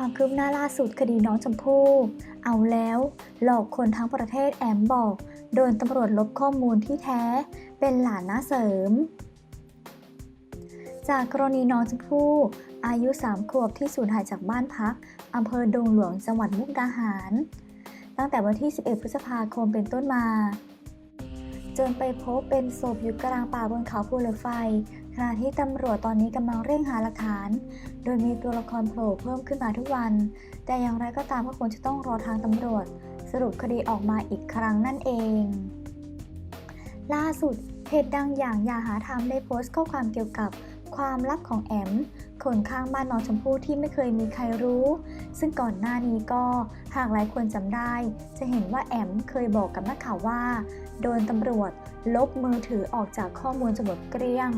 ความคืบหน้าล่าสุดคดีน้องชมพู่ เอาแล้ว หลอกคนทั้งประเทศแอมบอก โดนตำรวจลบข้อมูลที่แท้ เป็นหลานน้าเสริม จากกรณีน้องชมพู่อายุ 3 ขวบที่สูญหายจากบ้านพักอำเภอดงหลวงจังหวัดมุกดาหาร ตั้งแต่วันที่ 11 พฤษภาคมเป็นต้นมา จนไปพบเป็นศพอยู่กลางป่าบนเขาภูเหล็กไฟ ขณะที่ตำรวจตอนนี้กำลังเร่งหาหลักฐาน โดยมีตัวละครโผล่เพิ่มขึ้นมาทุกวัน แต่อย่างไรก็ตามก็ควรจะต้องรอทางตำรวจ สรุปคดีออกมาอีกครั้งนั่นเอง ล่าสุดเพจดังอย่างอย่าหาทำได้โพสต์ข้อความเกี่ยวกับความลับของแอมคนข้างบ้านน้องชมพู่ที่ไม่เคยมีใครรู้ ซึ่งก่อนหน้านี้ก็หากหลายคนจำได้ จะเห็นว่าแอมเคยบอกกับนักข่าวว่า โดนตำรวจลบมือถือออกจากข้อมูลจนหมดเกลี้ยง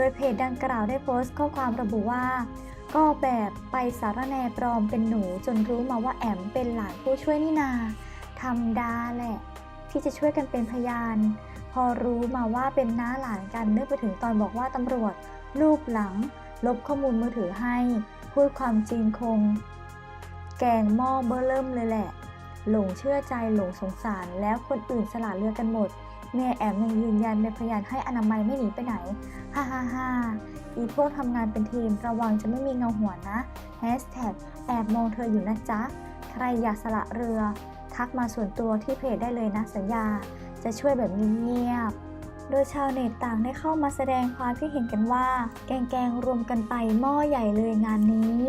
โดยเพจดังกล่าวได้โพสต์ข้อความระบุว่า ก็แบบไปสารแนปลอมเป็นหนูจนรู้มาว่าแอมเป็นหลานผู้ช่วยนี่นาทำดาแหละ ที่จะช่วยกันเป็นพยาน พอรู้มาว่าเป็นน้าหลานกันนึกไปถึงตอนบอกว่าตำรวจลูกหลัง ลบข้อมูลมือถือให้ พูดความจริงคง แกงหม้อเบอร์เริ่มเลยแหละ หลงเชื่อใจหลงสงสารแล้วคนอื่นสละเรือกันหมด เมียแอมยังยืนยันเป็นพยานให้อนามัยไม่หนีไปไหน ฮ่าฮ่าฮ่าอีพวกทำงานเป็นทีมระวังจะไม่มีเงาหัวนะแฮชแท็กแอบมองเธออยู่นะจ๊ะ ใครอยากสละเรือ ทักมาส่วนตัวที่เพจได้เลยนะสัญญา จะช่วยแบบเงียบโดยชาวเน็ตต่างได้เข้ามาแสดงความคิดเห็นกันว่า แกงแกงๆรวมกันไปหม้อใหญ่เลยงานนี้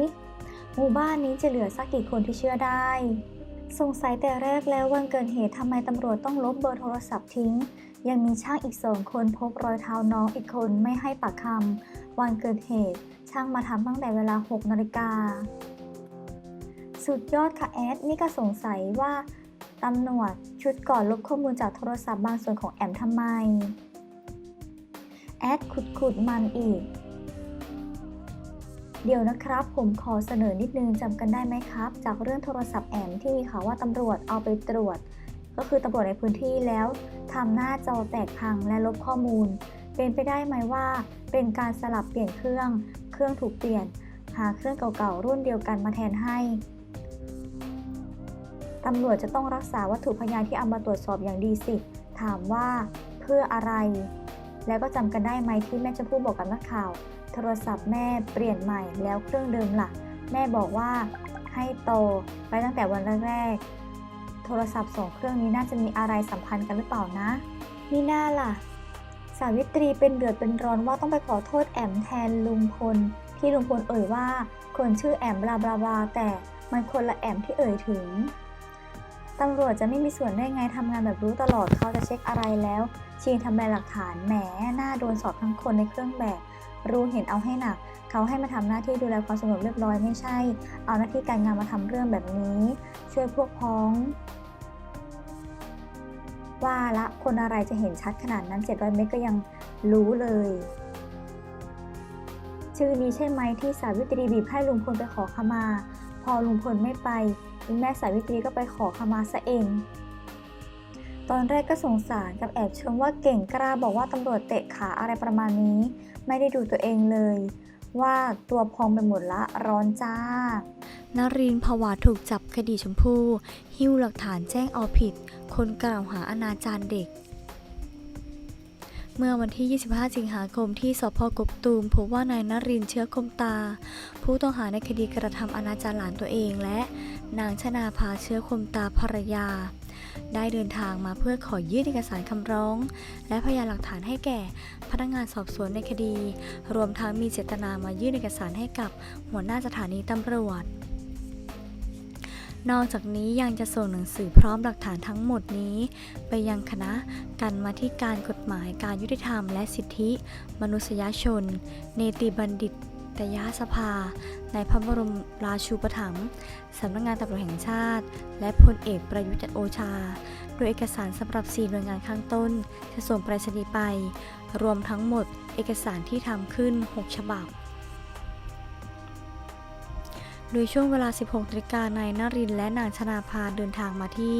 หมู่บ้านนี้จะเหลือสักกี่คนที่เชื่อได้ สงสัยแต่แรกแล้ววันเกิดเหตุทำไมตำรวจต้องลบเบอร์โทรศัพท์ทิ้ง ยังมีช่างอีกสองคนพบรอยเท้าน้องอีกคนไม่ให้ปากคำวันเกิดเหตุ ช่างมาทำตั้งแต่เวลา 6นาฬิกา สุดยอดค่ะแอด นี่ก็สงสัยว่าตำรวจชุดก่อนลบข้อมูลจากโทรศัพท์บางส่วนของแอมทำไม แอดขุดขุดๆมันอีก เดี๋ยวนะครับ ผมขอเสนอนิดนึงจำกันได้ไหมครับ จากเรื่องโทรศัพท์แอมที่มีข่าวว่าตำรวจเอาไปตรวจ ก็คือตำรวจในพื้นที่แล้วทำหน้าจอแตกพังและลบข้อมูล เป็นไปได้ไหมว่า เป็นการสลับเปลี่ยนเครื่อง เครื่องถูกเปลี่ยน หาเครื่องเก่าๆรุ่นเดียวกันมาแทนให้ตำรวจจะต้องรักษาวัตถุพยานที่เอามาตรวจสอบอย่างดีสิ ถามว่าเพื่ออะไร แล้วก็จำกันได้ไหมที่แม่ชมพู่บอกกับนักข่าว โทรศัพท์แม่เปลี่ยนใหม่แล้วเครื่องเดิมล่ะ แม่บอกว่าให้โตไปตั้งแต่วันแรกๆ โทรศัพท์สองเครื่องนี้น่าจะมีอะไรสัมพันธ์กันหรือเปล่านะนี่น่าล่ะ สาวิตรีเป็นเดือดเป็นร้อนว่าต้องไปขอโทษแอมแทนลุงพล ที่ลุงพลเอ่ยว่าคนชื่อแอมบลาบลาบลาแต่มันคนละแอมที่เอ่ยถึงตำรวจจะไม่มีส่วนได้ไงทำงานแบบรู้ตลอดเขาจะเช็คอะไรแล้วชิงทำลายหลักฐานแหมหน้าโดนสอบทั้งคนในเครื่องแบบ รู้เห็นเอาให้หนัก เขาให้มาทำหน้าที่ดูแลความสงบเรียบร้อยไม่ใช่ เอาหน้าที่การงานมาทำเรื่องแบบนี้ ช่วยพวกพ้อง ว่าละคนอะไรจะเห็นชัดขนาดนั้น700เมตรก็ยังรู้เลย ชื่อนี้ใช่ไหมที่สาวิตรีบีบให้ลุงพลไปขอขมา พอลุงพลไม่ไปคุณแม่สาวิตรีก็ไปขอขมาซะเองตอนแรกก็สงสารกับแอบชมว่าเก่งกล้าบอกว่าตำรวจเตะขาอะไรประมาณนี้ไม่ได้ดูตัวเองเลย ว่าตัวพองไปหมดละร้อนจ้านรินทร์ผวาถูกจับคดีชมพู่หิ้วหลักฐานแจ้งเอาผิด คนกล่าวหาอนาจารเด็ก เมื่อวันที่ 25 สิงหาคมที่สพกกตูมพบว่านายนรินเชื้อคมตา ผู้ต้องหาในคดีกระทำอนาจารหลานตัวเองและ นางชนาภาเชื้อคมตาภรรยา ได้เดินทางมาเพื่อขอยื่นเอกสารคำร้อง และพยานหลักฐานให้แก่พนักงานสอบสวนในคดี รวมทั้งมีเจตนามายื่นเอกสารให้กับหัวหน้าสถานีตำรวจ นอกจากนี้ยังจะส่งหนังสือพร้อมหลักฐานทั้งหมดนี้ ไปยังคณะกรรมาธิการกฎหมายการยุติธรรม และสิทธิ มนุษยชน เนติบัณฑิต ตยสภา ในพระบรมราชูปถัมภ์สำนักงานตำรวจแห่งชาติ และพลเอกประยุทธ์จันโอชา โดยเอกสารสำหรับ 4 หน่วยงานข้างต้น จะส่งไปรษณีย์ไป รวมทั้งหมดเอกสารที่ทำขึ้น 6 ฉบับ โดยช่วงเวลา 16นาฬิกานายนรินทร์และนางชนาภาเดินทางมาที่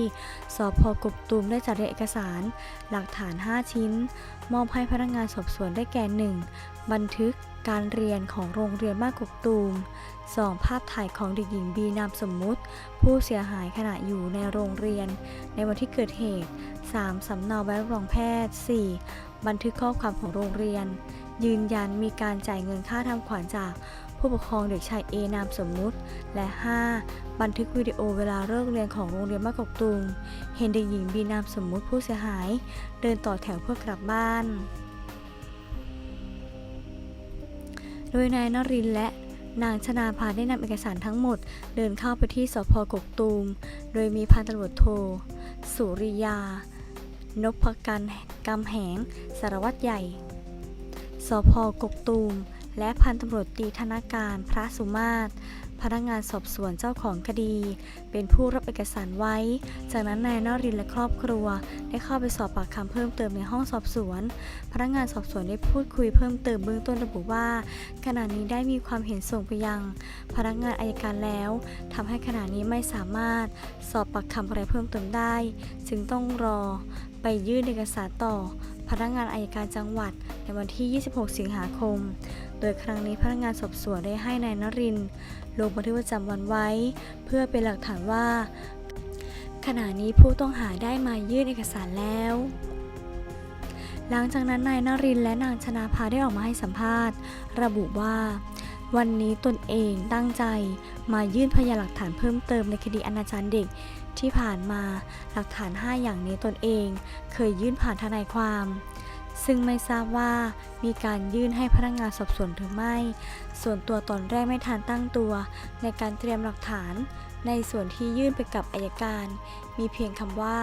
สพกกตูมได้จัดเรียงเอกสาร หลักฐาน 5 ชิ้น มอบให้พนักงานสอบสวนได้แก่ 1. บันทึกการเรียนของโรงเรียนบ้านกกตูม 2. ภาพถ่ายของเด็กหญิงบีนามสมมุติ ผู้เสียหายขณะอยู่ในโรงเรียน ในวันที่เกิดเหตุ 3. สำเนาใบรับรองแพทย์ 4. บันทึกข้อความของโรงเรียน ยืนยันมีการจ่ายเงินค่าทำขวัญจาก ผู้ปกครองเด็กชายเอนามสมมุติ และ 5. บันทึกวิดีโอเวลาเลิกเรียนของโรงเรียนบ้านกกตูมเห็นเด็กหญิงบีนามสมมุติผู้เสียหาย เดินต่อแถวเพื่อกลับบ้าน โดยนายนรินและนางชนาภาได้นำเอกสารทั้งหมด เดินเข้าไปที่สพกกตูม โดยมีพันตำรวจโท สุริยา นพกันกำแหง สารวัตรใหญ่ สพกกตูม และพันตำรวจตีธนาการพระสุมาตร พนักงานสอบสวนเจ้าของคดี เป็นผู้รับเอกสารไว้ จากนั้นนายนรินและครอบครัว ได้เข้าไปสอบปากคำเพิ่มเติมในห้องสอบสวน พนักงานสอบสวนได้พูดคุยเพิ่มเติมเบื้องต้นระบุว่า ขณะนี้ได้มีความเห็นส่งไปยัง พนักงานอายการแล้วทำให้ขณะนี้ไม่สามารถสอบปากคำอะไรเพิ่มเติมได้ จึงต้องรอไปยื่นเอกสารต่อพนักงานอายการจังหวัดในวันที่ 26 สิงหาคม โดยครั้งนี้พนักงานสอบสวนได้ให้นายนรินทร์ลงบันทึกประจำวันไว้ เพื่อเป็นหลักฐานว่า ขณะนี้ผู้ต้องหาได้มายื่นเอกสารแล้ว หลังจากนั้นนายนรินทร์และนางชนาภาได้ออกมาให้สัมภาษณ์ ระบุว่า วันนี้ตนเองตั้งใจมายื่นพยานหลักฐานเพิ่มเติมในคดีอนาจารเด็กที่ผ่านมาหลักฐาน 5 อย่างนี้ตนเอง เคยยื่นผ่านทนายความ ซึ่งไม่ทราบว่ามีการยื่นให้พนักงานสอบสวนหรือไม่ ส่วนตัวตอนแรกไม่ทันตั้งตัว ในการเตรียมหลักฐาน ในส่วนที่ยื่นไปกับอายการ มีเพียงคำว่า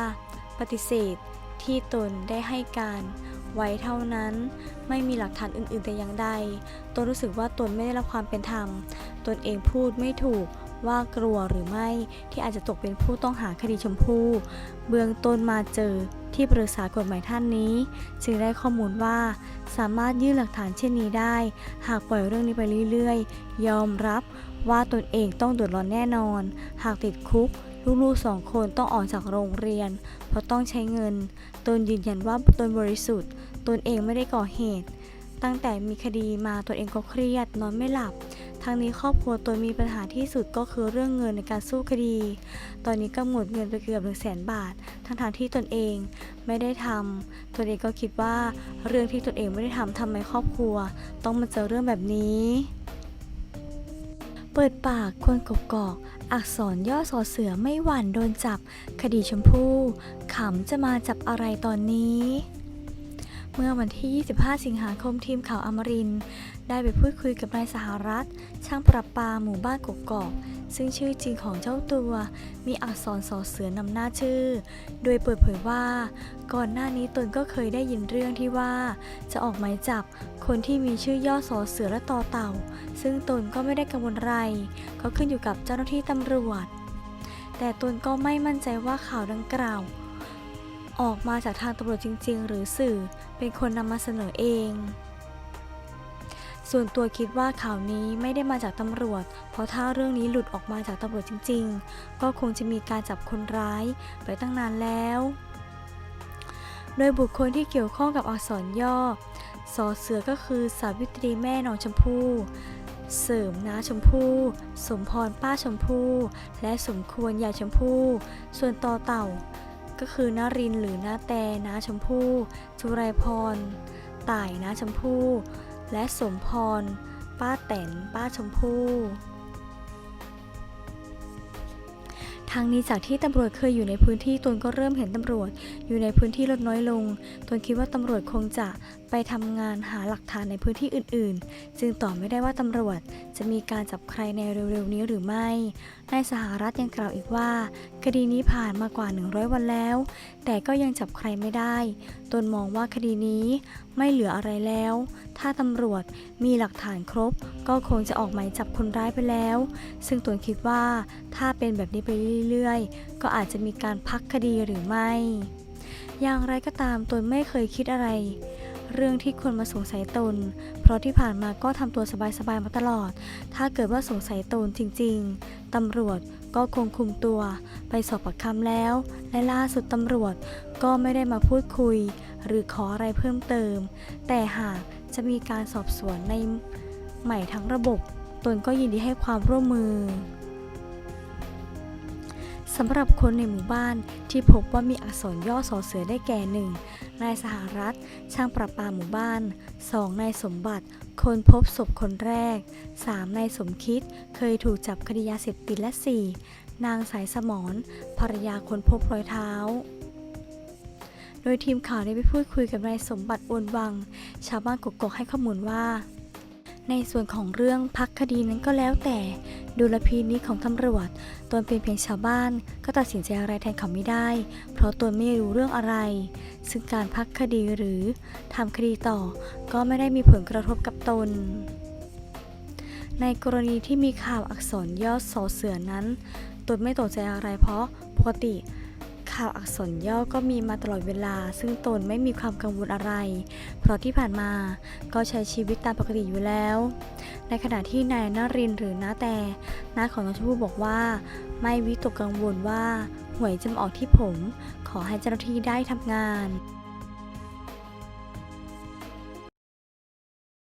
ปฏิเสธที่ตนได้ให้การไว้เท่านั้น ไม่มีหลักฐานอื่นๆแต่อย่างใด ตนรู้สึกว่าตนไม่ได้รับความเป็นธรรม ตนเองพูดไม่ถูก ว่ากลัวหรือไม่ที่อาจจะตกเป็นผู้ต้องหาคดีชมพู่เบื้องต้นมาเจอที่ปรึกษากฎหมายท่านนี้ จึงได้ข้อมูลว่า สามารถยื่นหลักฐานเช่นนี้ได้ หากปล่อยเรื่องนี้ไปเรื่อยๆ ยอมรับว่าตนเองต้องเดือดร้อนแน่นอน หากติดคุกลูกๆสองคนต้องออกจากโรงเรียน เพราะต้องใช้เงิน ตนยืนยันว่าตนบริสุทธิ์ ตนเองไม่ได้ก่อเหตุ ตั้งแต่มีคดีมาตนเองก็เครียด นอนไม่หลับ ทั้งนี้ครอบครัวตนมีปัญหาที่สุดก็คือเรื่องเงินในการสู้คดี ตอนนี้ก็หมดเงินไปเกือบหนึ่งแสนบาท ทั้งทางที่ตนเองไม่ได้ทำตนเองก็คิดว่าเรื่องที่ตนเองไม่ได้ทำทำไมครอบครัว ต้องมาเจอเรื่องแบบนี้ เปิดปากคนกบกอกอักษรย่อสอเสือไม่หวั่นโดนจับ คดีชมพู่ขำจะมาจับอะไรตอนนี้ เมื่อวันที่ 25 สิงหาคมทีมข่าวอมรินได้ไปพูดคุยกับนายสหรัฐ ช่างประปาหมู่บ้านกกอก ซึ่งชื่อจริงของเจ้าตัวมีอักษรสอเสือนำหน้าชื่อ โดยเปิดเผยว่า ก่อนหน้านี้ตนก็เคยได้ยินเรื่องที่ว่า จะออกหมายจับคนที่มีชื่อย่อสอเสือและต่อเต่า ซึ่งตนก็ไม่ได้กังวลอะไร ก็ขึ้นอยู่กับเจ้าหน้าที่ตำรวจ แต่ตนก็ไม่มั่นใจว่าข่าวดังกล่าว ออกมาจากทางตำรวจจริง ๆ หรือสื่อเป็นคนนำมาเสนอเอง ส่วนตัวคิดว่าข่าวนี้ไม่ได้มาจากตำรวจ เพราะถ้าเรื่องนี้หลุดออกมาจากตำรวจจริง ๆ ก็คงจะมีการจับคนร้ายไปตั้งนานแล้ว โดยบุคคลที่เกี่ยวข้องกับอักษรย่อสอเสือก็คือสาวิตรีแม่น้องชมพู่เสริมน้าชมพู่ สมพรป้าชมพู่ และสมควรยายชมพู่ ส่วนต่อเต่า ก็คือนารินหรือนาแตน้าชมพู่จุไรพรต่ายนาชมพู่ และสมพร ป้าแตนป้าชมพู่ ทางนี้จากที่ตำรวจเคยอยู่ในพื้นที่ตนก็เริ่มเห็นตำรวจ อยู่ในพื้นที่ลดน้อยลงตนคิดว่าตำรวจคงจะไปทำงานหาหลักฐานในพื้นที่อื่น ๆ จึงตอบไม่ได้ว่าตำรวจจะมีการจับใครในเร็ว ๆ นี้หรือไม่นายสหรัฐยังกล่าวอีกว่า คดีนี้ผ่านมากว่า 100 วันแล้ว แต่ก็ยังจับใครไม่ได้ ตนมองว่าคดีนี้ไม่เหลืออะไรแล้ว ถ้าตำรวจมีหลักฐานครบ ก็คงจะออกหมายจับคนร้ายไปแล้ว ซึ่งตนคิดว่าถ้าเป็นแบบนี้ไปเรื่อยๆ ก็อาจจะมีการพักคดีหรือไม่ อย่างไรก็ตามตนไม่เคยคิดอะไรเรื่องที่คนมาสงสัยตน เพราะที่ผ่านมาก็ทำตัวสบายๆมาตลอด ถ้าเกิดว่าสงสัยตนจริง ๆตำรวจ ก็คงคุมตัว ไปสอบปากคำแล้ว และล่าสุดตำรวจก็ไม่ได้มาพูดคุย หรือขออะไรเพิ่มเติม แต่หากจะมีการสอบสวนในใหม่ทั้งระบบ ตนก็ยินดีให้ความร่วมมือ สำหรับคนในหมู่บ้านที่พบว่ามีอักษรย่อสอเสือได้แก่หนึ่งนายสหรัฐ ช่างประปาหมู่บ้าน 2. นายสมบัติ คนพบศพคนแรก 3. นายสมคิด เคยถูกจับคดียาเสพติดและ 4. นางสายสมรภรรยาคนพบรอยเท้า โดยทีมข่าวได้ไปพูดคุยกับนายสมบัติอวนวัง ชาวบ้านกกอกให้ข้อมูลว่า ในส่วนของเรื่องพักคดีนั้นก็แล้วแต่ดุลพินิจของตำรวจตนเป็นเพียงชาวบ้าน ก็ตัดสินใจอะไรแทนเขาไม่ได้ เพราะตนไม่รู้เรื่องอะไร ซึ่งการพักคดีหรือทำคดีต่อ ก็ไม่ได้มีผลกระทบกับตน ในกรณีที่มีข่าวอักษรย่อสอเสือนั้นตนไม่ตกใจอะไรเพราะปกติ ข่าวอักษรย่อก็มีมาตลอดเวลา ซึ่งตนไม่มีความกังวลอะไร เพราะที่ผ่านมาก็ใช้ชีวิตตามปกติอยู่แล้ว ในขณะที่นายนรินทร์หรือน้าแต่น้าของน้องชมพู่บอกว่า ไม่วิตกกังวลว่าหวยจะมาออกที่ผม ขอให้เจ้าหน้าที่ได้ทำงาน